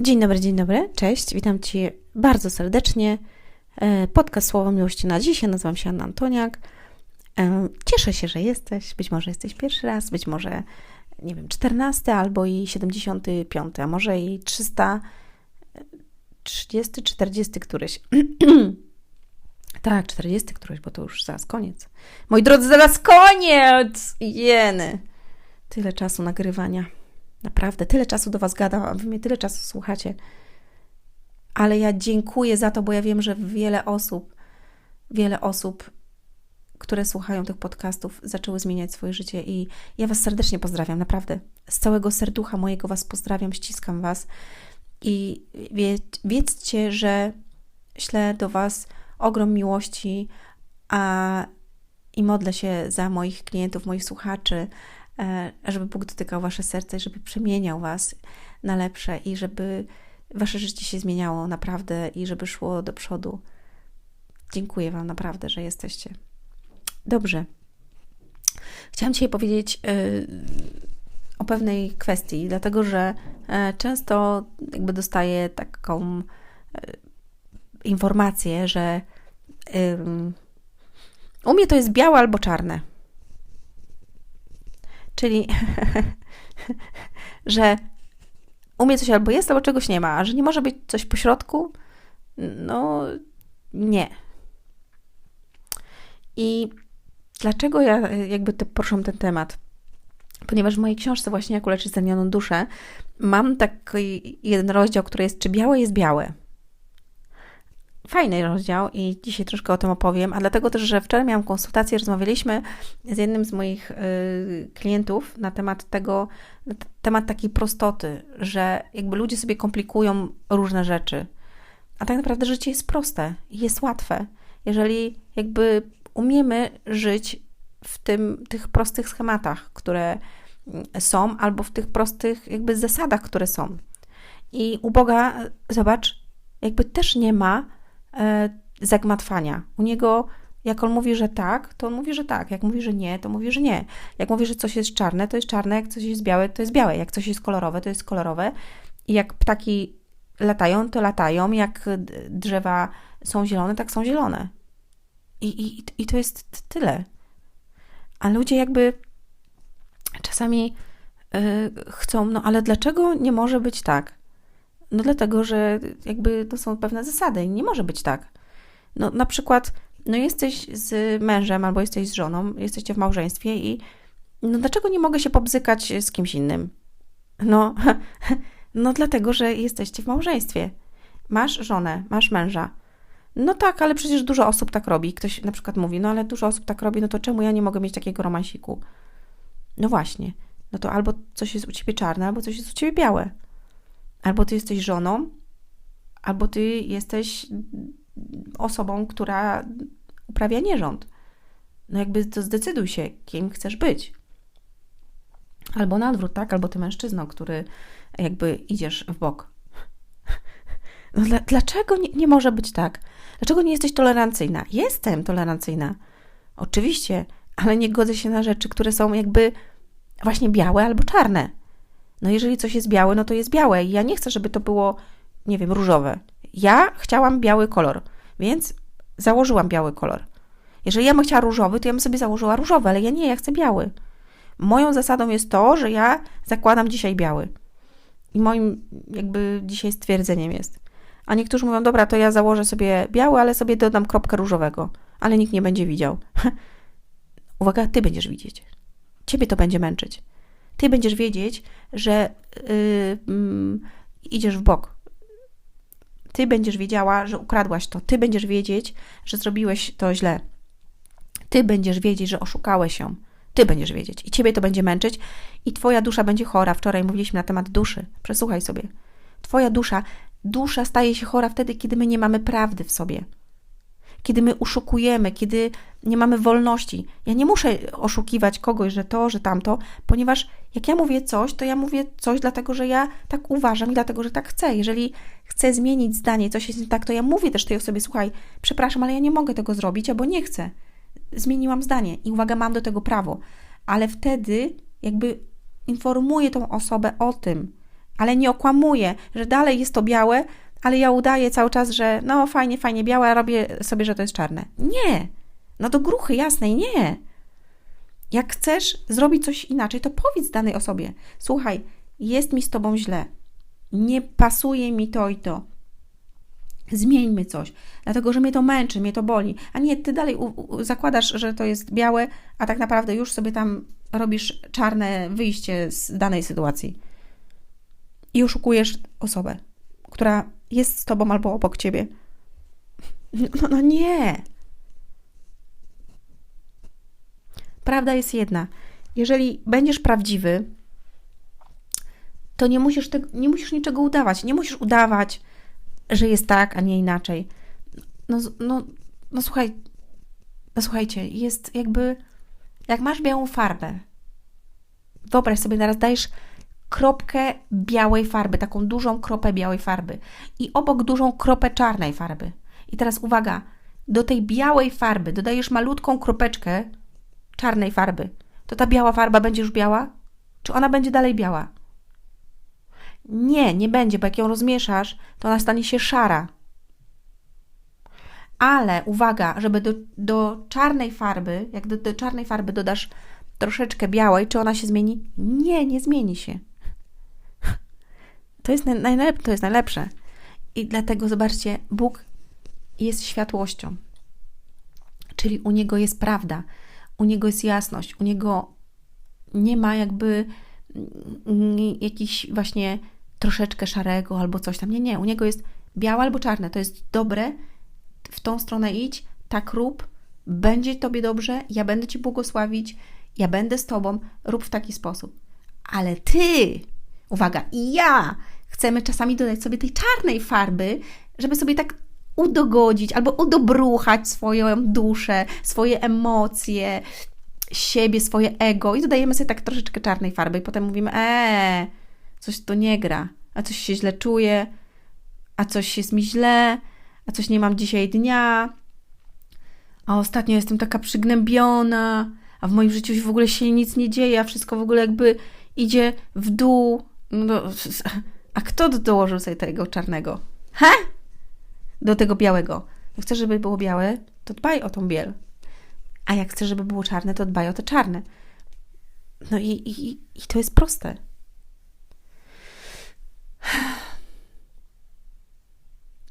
Dzień dobry, dzień dobry, cześć, witam Cię bardzo serdecznie. E, podcast Słowo Miłości na dziś, ja nazywam się Anna Antoniak. E, cieszę się, że jesteś, być może jesteś pierwszy raz, być może, nie wiem, 14 albo i 75, a może i 330, 40 któryś. tak, 40 któryś, bo to już zaraz koniec. Moi drodzy, zaraz koniec! Jeny! Tyle czasu nagrywania. Naprawdę, tyle czasu do Was gadam, a Wy mnie tyle czasu słuchacie. Ale ja dziękuję za to, bo ja wiem, że wiele osób, wiele osób, które słuchają tych podcastów, zaczęły zmieniać swoje życie i ja Was serdecznie pozdrawiam, naprawdę. Z całego serducha mojego Was pozdrawiam, ściskam Was i wie, wiedzcie, że ślę do Was ogrom miłości a, i modlę się za moich klientów, moich słuchaczy, żeby Bóg dotykał Wasze serce żeby przemieniał Was na lepsze i żeby Wasze życie się zmieniało naprawdę i żeby szło do przodu. Dziękuję Wam naprawdę, że jesteście. Dobrze. Chciałam dzisiaj powiedzieć yy, o pewnej kwestii, dlatego że yy, często jakby dostaję taką informację, że u mnie to jest białe albo czarne. Czyli, że u mnie coś albo jest, albo czegoś nie ma, a że nie może być coś po środku, no nie. I dlaczego ja jakby te, ten temat? Ponieważ w mojej książce właśnie Jak uleczyć zranioną duszę mam taki jeden rozdział, który jest czy białe jest białe fajny rozdział i dzisiaj troszkę o tym opowiem, a dlatego też, że wczoraj miałam konsultację, rozmawialiśmy z jednym z moich y, klientów na temat tego, na temat takiej prostoty, że jakby ludzie sobie komplikują różne rzeczy, a tak naprawdę życie jest proste, jest łatwe. Jeżeli jakby umiemy żyć w tym, tych prostych schematach, które są, albo w tych prostych jakby zasadach, które są. I u Boga, zobacz, jakby też nie ma zagmatwania. U niego, jak on mówi, że tak, to on mówi, że tak. Jak mówi, że nie, to mówi, że nie. Jak mówi, że coś jest czarne, to jest czarne. Jak coś jest białe, to jest białe. Jak coś jest kolorowe, to jest kolorowe. I jak ptaki latają, to latają. Jak drzewa są zielone, tak są zielone. I, i, i to jest tyle. A ludzie jakby czasami yy, chcą, no ale dlaczego nie może być tak? No dlatego, że jakby to są pewne zasady i nie może być tak. No na przykład, no jesteś z mężem albo jesteś z żoną, jesteście w małżeństwie i no dlaczego nie mogę się pobzykać z kimś innym? No, no dlatego, że jesteście w małżeństwie. Masz żonę, masz męża. No tak, ale przecież dużo osób tak robi. Ktoś na przykład mówi, no ale dużo osób tak robi, no to czemu ja nie mogę mieć takiego romansiku? No właśnie. No to albo coś jest u ciebie czarne, albo coś jest u ciebie białe. Albo ty jesteś żoną, albo ty jesteś osobą, która uprawia nierząd. No jakby to zdecyduj się, kim chcesz być. Albo na odwrót, tak? Albo ty mężczyzną, który jakby idziesz w bok. No dla, dlaczego nie, nie może być tak? Dlaczego nie jesteś tolerancyjna? Jestem tolerancyjna. Oczywiście, ale nie godzę się na rzeczy, które są jakby właśnie białe albo czarne. No jeżeli coś jest białe, no to jest białe i ja nie chcę, żeby to było, nie wiem, różowe. Ja chciałam biały kolor, więc założyłam biały kolor. Jeżeli ja bym chciała różowy, to ja bym sobie założyła różowy, ale ja nie, ja chcę biały. Moją zasadą jest to, że ja zakładam dzisiaj biały. I moim jakby dzisiaj stwierdzeniem jest. A niektórzy mówią, dobra, to ja założę sobie biały, ale sobie dodam kropkę różowego. Ale nikt nie będzie widział. Uwaga, ty będziesz widzieć. Ciebie to będzie męczyć ty będziesz wiedzieć, że yy, idziesz w bok. Ty będziesz wiedziała, że ukradłaś to. Ty będziesz wiedzieć, że zrobiłeś to źle. Ty będziesz wiedzieć, że oszukałeś ją. Ty będziesz wiedzieć. I ciebie to będzie męczyć, i twoja dusza będzie chora. Wczoraj mówiliśmy na temat duszy. Przesłuchaj sobie. Twoja dusza, dusza staje się chora wtedy, kiedy my nie mamy prawdy w sobie kiedy my uszukujemy, kiedy nie mamy wolności. Ja nie muszę oszukiwać kogoś, że to, że tamto, ponieważ jak ja mówię coś, to ja mówię coś dlatego, że ja tak uważam i dlatego, że tak chcę. Jeżeli chcę zmienić zdanie, coś jest tak, to ja mówię też tej osobie, słuchaj, przepraszam, ale ja nie mogę tego zrobić, albo nie chcę. Zmieniłam zdanie i uwaga, mam do tego prawo. Ale wtedy jakby informuję tą osobę o tym, ale nie okłamuję, że dalej jest to białe, ale ja udaję cały czas, że no fajnie, fajnie białe, a robię sobie, że to jest czarne. Nie. No do gruchy jasnej, nie. Jak chcesz zrobić coś inaczej, to powiedz danej osobie: Słuchaj, jest mi z tobą źle, nie pasuje mi to i to. Zmieńmy coś, dlatego że mnie to męczy, mnie to boli. A nie, ty dalej zakładasz, że to jest białe, a tak naprawdę już sobie tam robisz czarne wyjście z danej sytuacji. I oszukujesz osobę, która jest z tobą albo obok ciebie. No, no nie. Prawda jest jedna. Jeżeli będziesz prawdziwy, to nie musisz, te, nie musisz niczego udawać. Nie musisz udawać, że jest tak, a nie inaczej. No, no, no słuchaj, no słuchajcie, jest jakby, jak masz białą farbę, wyobraź sobie, teraz dajesz kropkę białej farby, taką dużą kropę białej farby i obok dużą kropę czarnej farby. I teraz uwaga, do tej białej farby dodajesz malutką kropeczkę czarnej farby. To ta biała farba będzie już biała? Czy ona będzie dalej biała? Nie, nie będzie, bo jak ją rozmieszasz, to ona stanie się szara. Ale uwaga, żeby do, do czarnej farby, jak do, do czarnej farby dodasz troszeczkę białej, czy ona się zmieni? Nie, nie zmieni się. To jest, najlep- to jest najlepsze. I dlatego zobaczcie, Bóg jest światłością. Czyli u Niego jest prawda, u Niego jest jasność, u Niego nie ma jakby mm, jakiś właśnie troszeczkę szarego albo coś tam. Nie, nie, u Niego jest białe albo czarne. To jest dobre, w tą stronę idź, tak rób, będzie Tobie dobrze, ja będę Ci błogosławić, ja będę z Tobą, rób w taki sposób. Ale Ty, uwaga, i ja chcemy czasami dodać sobie tej czarnej farby, żeby sobie tak udogodzić albo udobruchać swoją duszę, swoje emocje, siebie, swoje ego i dodajemy sobie tak troszeczkę czarnej farby i potem mówimy, eee, coś to nie gra, a coś się źle czuję, a coś jest mi źle, a coś nie mam dzisiaj dnia, a ostatnio jestem taka przygnębiona, a w moim życiu w ogóle się nic nie dzieje, a wszystko w ogóle jakby idzie w dół. No, a kto dołożył sobie tego czarnego? He? Do tego białego. Jak chcesz, żeby było białe, to dbaj o tą biel. A jak chcesz, żeby było czarne, to dbaj o te czarne. No i, i, i to jest proste.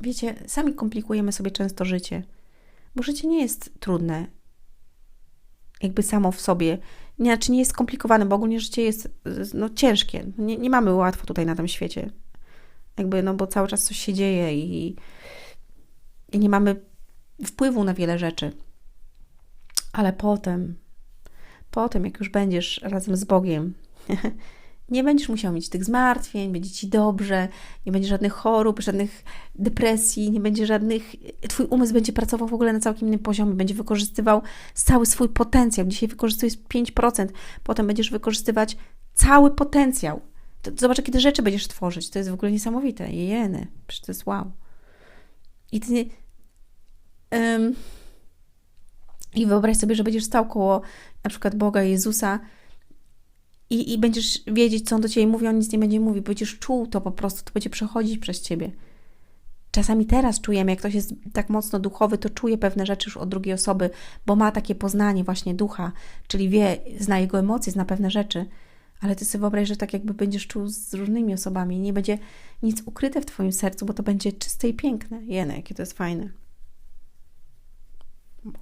Wiecie, sami komplikujemy sobie często życie, bo życie nie jest trudne, jakby samo w sobie. Znaczy nie jest skomplikowane, bo ogólnie życie jest no, ciężkie. Nie, nie mamy łatwo tutaj na tym świecie. Jakby, no bo cały czas coś się dzieje i, i nie mamy wpływu na wiele rzeczy. Ale potem, potem, jak już będziesz razem z Bogiem, nie będziesz musiał mieć tych zmartwień, będzie ci dobrze, nie będzie żadnych chorób, żadnych depresji, nie będzie żadnych. Twój umysł będzie pracował w ogóle na całkiem innym poziomie, będzie wykorzystywał cały swój potencjał. Dzisiaj wykorzystujesz 5%, potem będziesz wykorzystywać cały potencjał. To zobacz, jakie rzeczy będziesz tworzyć. To jest w ogóle niesamowite. Jeny, przecież to jest wow. I ty. I wyobraź sobie, że będziesz stał koło na przykład Boga Jezusa i, i będziesz wiedzieć, co on do ciebie mówi, on nic nie będzie mówił. Będziesz czuł to po prostu, to będzie przechodzić przez ciebie. Czasami teraz czujemy, jak ktoś jest tak mocno duchowy, to czuje pewne rzeczy już od drugiej osoby, bo ma takie poznanie właśnie ducha, czyli wie, zna jego emocje, zna pewne rzeczy. Ale ty sobie wyobraź, że tak jakby będziesz czuł z różnymi osobami. Nie będzie nic ukryte w twoim sercu, bo to będzie czyste i piękne. Jene, jakie to jest fajne.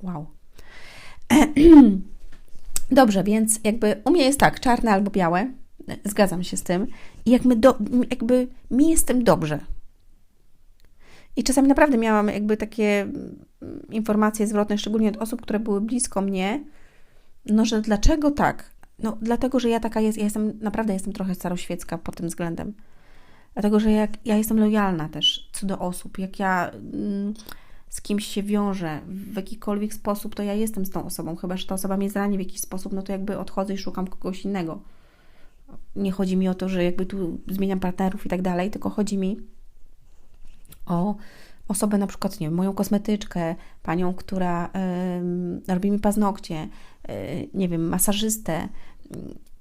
Wow. Dobrze, więc jakby u mnie jest tak, czarne albo białe, zgadzam się z tym. I jak my do, jakby mi jest tym dobrze. I czasami naprawdę miałam jakby takie mm, informacje zwrotne, szczególnie od osób, które były blisko mnie, no że dlaczego tak? No dlatego, że ja taka jest, ja jestem, naprawdę jestem trochę staroświecka pod tym względem. Dlatego, że jak ja jestem lojalna też co do osób, jak ja... Mm, z kimś się wiąże w jakikolwiek sposób, to ja jestem z tą osobą. Chyba, że ta osoba mnie zrani w jakiś sposób, no to jakby odchodzę i szukam kogoś innego. Nie chodzi mi o to, że jakby tu zmieniam partnerów i tak dalej, tylko chodzi mi o osobę, na przykład, nie wiem, moją kosmetyczkę, panią, która robi mi paznokcie, y, nie wiem, masażystę,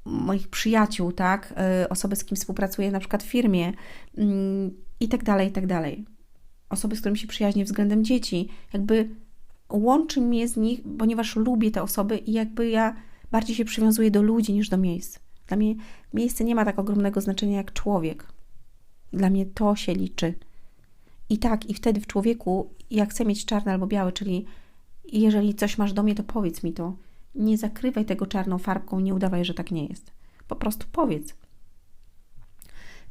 moich przyjaciół, tak, y, osoby, z kim współpracuję na przykład w firmie mm, i tak dalej, i tak dalej. Osoby, z którymi się przyjaźnię względem dzieci. Jakby łączy mnie z nich, ponieważ lubię te osoby i jakby ja bardziej się przywiązuję do ludzi niż do miejsc. Dla mnie miejsce nie ma tak ogromnego znaczenia jak człowiek. Dla mnie to się liczy. I tak, i wtedy w człowieku ja chcę mieć czarny albo biały, czyli jeżeli coś masz do mnie, to powiedz mi to. Nie zakrywaj tego czarną farbką, nie udawaj, że tak nie jest. Po prostu powiedz.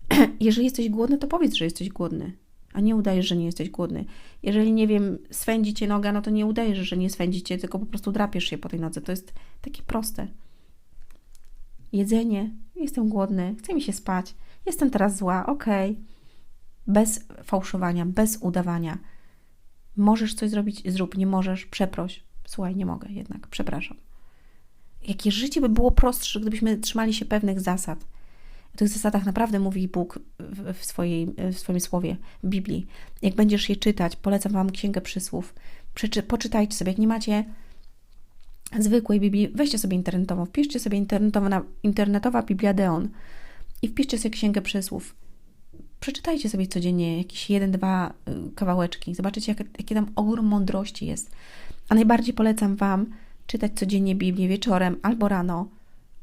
Jeżeli jesteś głodny, to powiedz, że jesteś głodny, a nie udajesz, że nie jesteś głodny. Jeżeli, nie wiem, swędzi cię noga, no to nie udajesz, że nie swędzi cię, tylko po prostu drapiesz się po tej nodze. To jest takie proste. Jedzenie, jestem głodny, chce mi się spać, jestem teraz zła, okej. Okay. Bez fałszowania, bez udawania. Możesz coś zrobić, zrób, nie możesz, przeproś. Słuchaj, nie mogę jednak, przepraszam. Jakie życie by było prostsze, gdybyśmy trzymali się pewnych zasad. O tych zasadach naprawdę mówi Bóg w, swojej, w swoim słowie, w Biblii. Jak będziesz je czytać, polecam Wam Księgę Przysłów. Przeczy, poczytajcie sobie. Jak nie macie zwykłej Biblii, weźcie sobie internetową, wpiszcie sobie internetowa, internetowa Biblia Deon i wpiszcie sobie Księgę Przysłów. Przeczytajcie sobie codziennie jakieś jeden, dwa y, kawałeczki. Zobaczycie, jakie, jakie tam ogrom mądrości jest. A najbardziej polecam Wam czytać codziennie Biblię wieczorem albo rano.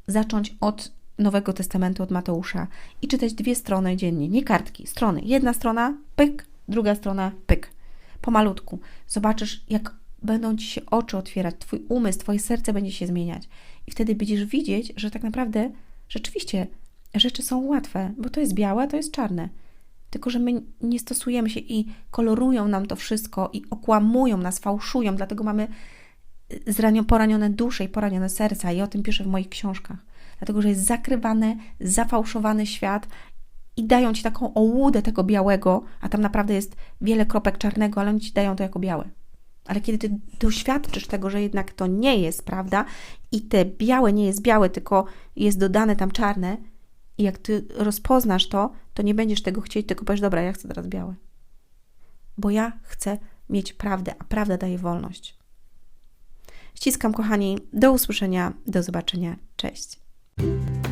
Zacząć od Nowego Testamentu, od Mateusza i czytać dwie strony dziennie. Nie kartki, strony. Jedna strona, pyk, druga strona, pyk. Pomalutku. Zobaczysz, jak będą Ci się oczy otwierać, Twój umysł, Twoje serce będzie się zmieniać. I wtedy będziesz widzieć, że tak naprawdę rzeczywiście rzeczy są łatwe, bo to jest białe, to jest czarne. Tylko, że my nie stosujemy się i kolorują nam to wszystko i okłamują nas, fałszują, dlatego mamy y, poranione dusze i poranione serca i o tym piszę w moich książkach. Dlatego, że jest zakrywany, zafałszowany świat i dają Ci taką ołudę tego białego, a tam naprawdę jest wiele kropek czarnego, ale oni Ci dają to jako białe. Ale kiedy Ty doświadczysz tego, że jednak to nie jest prawda i te białe nie jest białe, tylko jest dodane tam czarne, i jak ty rozpoznasz to, to nie będziesz tego chcieć, tylko powiesz, dobra, ja chcę teraz białe. Bo ja chcę mieć prawdę, a prawda daje wolność. Ściskam, kochani. Do usłyszenia, do zobaczenia. Cześć. Música